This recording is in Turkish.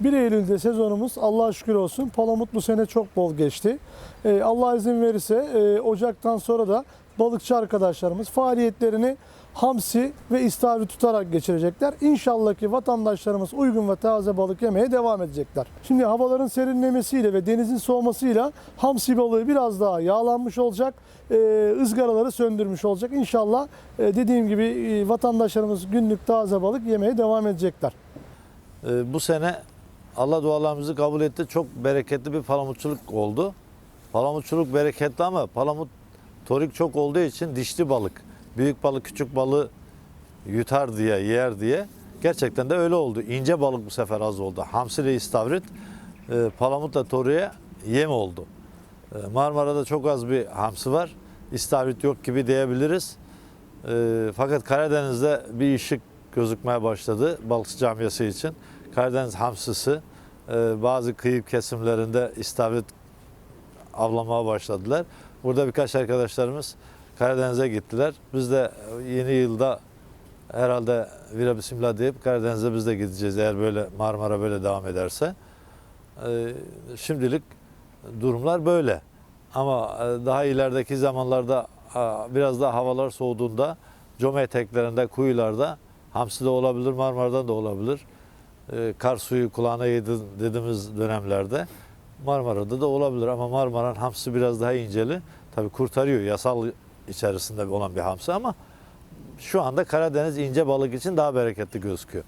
1 Eylül'de sezonumuz Allah'a şükür olsun. Palamut bu sene çok bol geçti. Ee, Allah izin verirse e, Ocak'tan sonra da balıkçı arkadaşlarımız faaliyetlerini hamsi ve istavrit tutarak geçirecekler. İnşallah ki vatandaşlarımız uygun ve taze balık yemeye devam edecekler. Şimdi havaların serinlemesiyle ve denizin soğumasıyla hamsi balığı biraz daha yağlanmış olacak. Ee, ızgaraları söndürmüş olacak. İnşallah e, dediğim gibi e, vatandaşlarımız günlük taze balık yemeye devam edecekler. Ee, bu sene Allah dualarımızı kabul etti. Çok bereketli bir palamutçuluk oldu. Palamutçuluk bereketli ama palamut torik çok olduğu için dişli balık. Büyük balık küçük balığı yutar diye, yer diye. Gerçekten de öyle oldu. İnce balık bu sefer az oldu. Hamsi ile istavrit, e, palamutla toriye yem oldu. E, Marmara'da çok az bir hamsi var. İstavrit yok gibi diyebiliriz. E, fakat Karadeniz'de bir ışık gözükmeye başladı balıkçı camiası için. Karadeniz hamsisi e, bazı kıyı kesimlerinde istavrit avlamaya başladılar. Burada birkaç arkadaşlarımız Karadeniz'e gittiler. Biz de yeni yılda herhalde vira bismillah deyip Karadeniz'e biz de gideceğiz eğer böyle Marmara böyle devam ederse. E, şimdilik durumlar böyle. Ama e, daha ilerideki zamanlarda biraz daha havalar soğuduğunda Coma kuyularda hamsi de olabilir, Marmara'dan da olabilir. E, kar suyu kulağına yedi dediğimiz dönemlerde Marmara'da da olabilir ama Marmara'nın hamsi biraz daha inceli. Tabii kurtarıyor yasal içerisinde olan bir hamsi ama şu anda Karadeniz ince balık için daha bereketli gözüküyor.